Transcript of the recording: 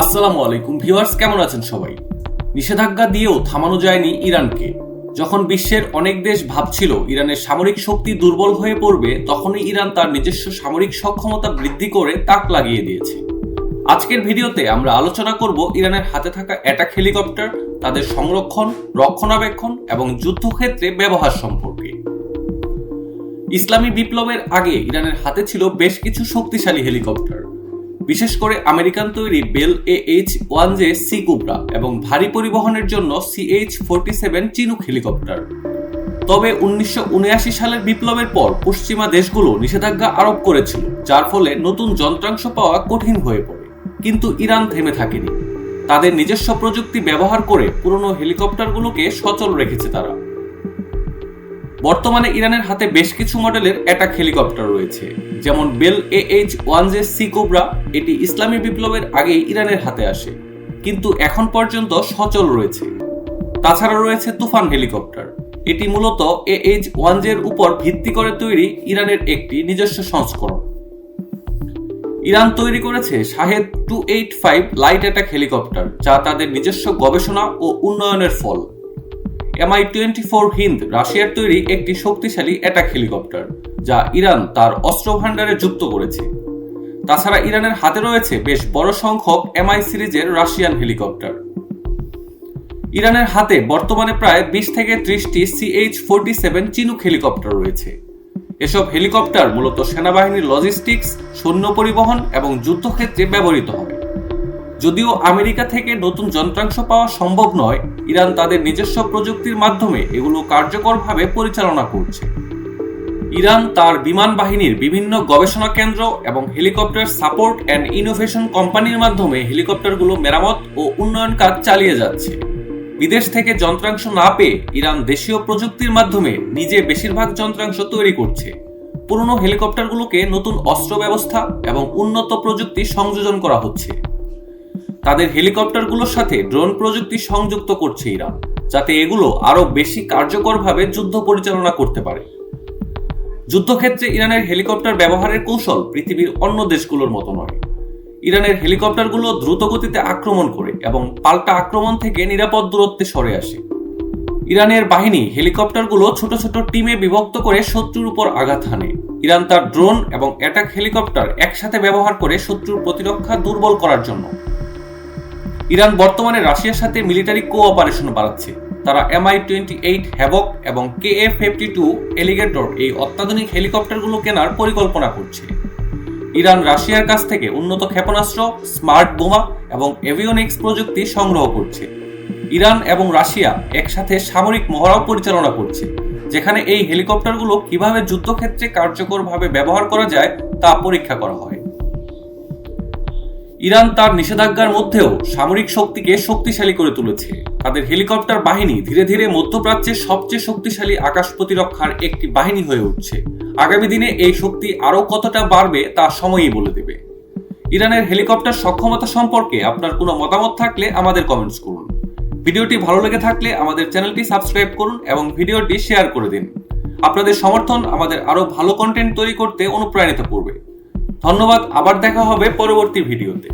আসসালামু আলাইকুম ভিউয়ার্স, কেমন আছেন সবাই? নিষেধাজ্ঞা দিয়েও থামানো যায়নি ইরানকে। যখন বিশ্বের অনেক দেশ ভাবছিল ইরানের সামরিক শক্তি দুর্বল হয়ে পড়বে, তখনই ইরান তার নিজস্ব সামরিক সক্ষমতা বৃদ্ধি করে তাক লাগিয়ে দিয়েছে। আজকের ভিডিওতে আমরা আলোচনা করব ইরানের হাতে থাকা অ্যাটাক হেলিকপ্টার, তাদের সংরক্ষণ, রক্ষণাবেক্ষণ এবং যুদ্ধক্ষেত্রে ব্যবহার সম্পর্কে। ইসলামী বিপ্লবের আগে ইরানের হাতে ছিল বেশ কিছু শক্তিশালী হেলিকপ্টার। বিশেষ করে আমেরিকান তৈরি Bell A H one J C Cobra এবং ভারী পরিবহনের জন্য C H forty seven Chinook helicopter. তবে উনিশশো উনআশি সালের বিপ্লবের পর পশ্চিমা দেশগুলো নিষেধাজ্ঞা আরোপ করেছিল, যার ফলে নতুন যন্ত্রাংশ পাওয়া কঠিন হয়ে পড়ে। কিন্তু ইরান থেমে থাকেনি। তাদের নিজস্ব প্রযুক্তি ব্যবহার করে পুরনো হেলিকপ্টারগুলোকে সচল রেখেছে তারা। বর্তমানে ইরানের হাতে বেশ কিছু মডেলের অ্যাটাক হেলিকপ্টার রয়েছে। যেমন Bell A H one J C Cobra এটি ইসলামী বিপ্লবের আগেই ইরানের হাতে আসে, কিন্তু এখন পর্যন্ত সচল রয়েছে। তাছাড়া রয়েছে তুফান হেলিকপ্টার। এটি মূলত এ এইচ ওয়ান জের উপর ভিত্তি করে তৈরি ইরানের একটি নিজস্ব সংস্করণ। ইরান তৈরি করেছে Shahed two eight five light attack helicopter যা তাদের নিজস্ব গবেষণা ও উন্নয়নের ফল। এমআই টোয়েন্টি ফোর হিন্দ রাশিয়ার তৈরি একটি শক্তিশালী অ্যাটাক হেলিকপ্টার যা ইরান তার অস্ত্র ভাণ্ডারে যুক্ত করেছে। তাছাড়া ইরানের হাতে রয়েছে বেশ বড় সংখ্যক এমআই সিরিজের রাশিয়ান হেলিকপ্টার ইরানের হাতে বর্তমানে প্রায় বিশ থেকে ত্রিশটি CH forty seven Chinook helicopter রয়েছে। এসব হেলিকপ্টার মূলত সেনাবাহিনীর লজিস্টিক্স সৈন্য পরিবহন এবং যুদ্ধক্ষেত্রে ব্যবহৃত হবে। যদিও আমেরিকা থেকে নতুন যন্ত্রাংশ পাওয়া সম্ভব নয়, ইরান তাদের নিজস্ব প্রযুক্তির মাধ্যমে এগুলো কার্যকরভাবে পরিচালনা করছে। ইরান তার বিমান বাহিনীর বিভিন্ন গবেষণা কেন্দ্র এবং হেলিকপ্টার সাপোর্ট অ্যান্ড ইনোভেশন কোম্পানির মাধ্যমে হেলিকপ্টারগুলো মেরামত ও উন্নয়ন কাজ চালিয়ে যাচ্ছে। বিদেশ থেকে যন্ত্রাংশ না পেয়ে ইরান দেশীয় প্রযুক্তির মাধ্যমে নিজে বেশিরভাগ যন্ত্রাংশ তৈরি করছে। পুরনো হেলিকপ্টারগুলোকে নতুন অস্ত্র ব্যবস্থা এবং উন্নত প্রযুক্তি সংযোজন করা হচ্ছে। তাদের হেলিকপ্টারগুলোর সাথে ড্রোন প্রযুক্তি সংযুক্ত করছে ইরান, যাতে এগুলো আরও বেশি কার্যকরভাবে যুদ্ধ পরিচালনা করতে পারে। যুদ্ধক্ষেত্রে ইরানের হেলিকপ্টার ব্যবহারের কৌশল পৃথিবীর অন্য দেশগুলোর মতো নয়। ইরানের হেলিকপ্টারগুলো দ্রুত গতিতে আক্রমণ করে এবং পাল্টা আক্রমণ থেকে নিরাপদ দূরত্বে সরে আসে। ইরানের বাহিনী হেলিকপ্টারগুলো ছোট ছোট টিমে বিভক্ত করে শত্রুর উপর আঘাত হানে। ইরান তার ড্রোন এবং অ্যাটাক হেলিকপ্টার একসাথে ব্যবহার করে শত্রুর প্রতিরক্ষা দুর্বল করার জন্য। ইরান বর্তমানে রাশিয়ার সাথে মিলিটারি কোঅপারেশন বাড়াচ্ছে। তারা এমআই টোয়েন্টি এইট হ্যাভক এবং K F fifty two Alligator এই অত্যাধুনিক হেলিকপ্টারগুলো কেনার পরিকল্পনা করছে। ইরান রাশিয়ার কাছ থেকে উন্নত ক্ষেপণাস্ত্র, স্মার্ট বোমা এবং এভিওনিক্স প্রযুক্তি সংগ্রহ করছে। ইরান এবং রাশিয়া একসাথে সামরিক মহড়াও পরিচালনা করছে, যেখানে এই হেলিকপ্টারগুলো কীভাবে যুদ্ধক্ষেত্রে কার্যকরভাবে ব্যবহার করা যায় তা পরীক্ষা করা হয়। ইরান তার নিষেধাজ্ঞার মধ্যেও সামরিক শক্তিকে শক্তিশালী করে তুলেছে। তাদের হেলিকপ্টার বাহিনী ধীরে ধীরে মধ্যপ্রাচ্যের সবচেয়ে শক্তিশালী আকাশ প্রতিরক্ষার একটি বাহিনী হয়ে উঠছে। আগামী দিনে এই শক্তি আরও কতটা বাড়বে তা সময়ই বলে দেবে। ইরানের হেলিকপ্টার সক্ষমতা সম্পর্কে আপনার কোনো মতামত থাকলে আমাদের কমেন্টস করুন। ভিডিওটি ভালো লেগে থাকলে আমাদের চ্যানেলটি সাবস্ক্রাইব করুন এবং ভিডিওটি শেয়ার করে দিন। আপনাদের সমর্থন আমাদের আরও ভালো কন্টেন্ট তৈরি করতে অনুপ্রাণিত করবে। ধন্যবাদ আবার দেখা হবে পরবর্তী ভিডিওতে।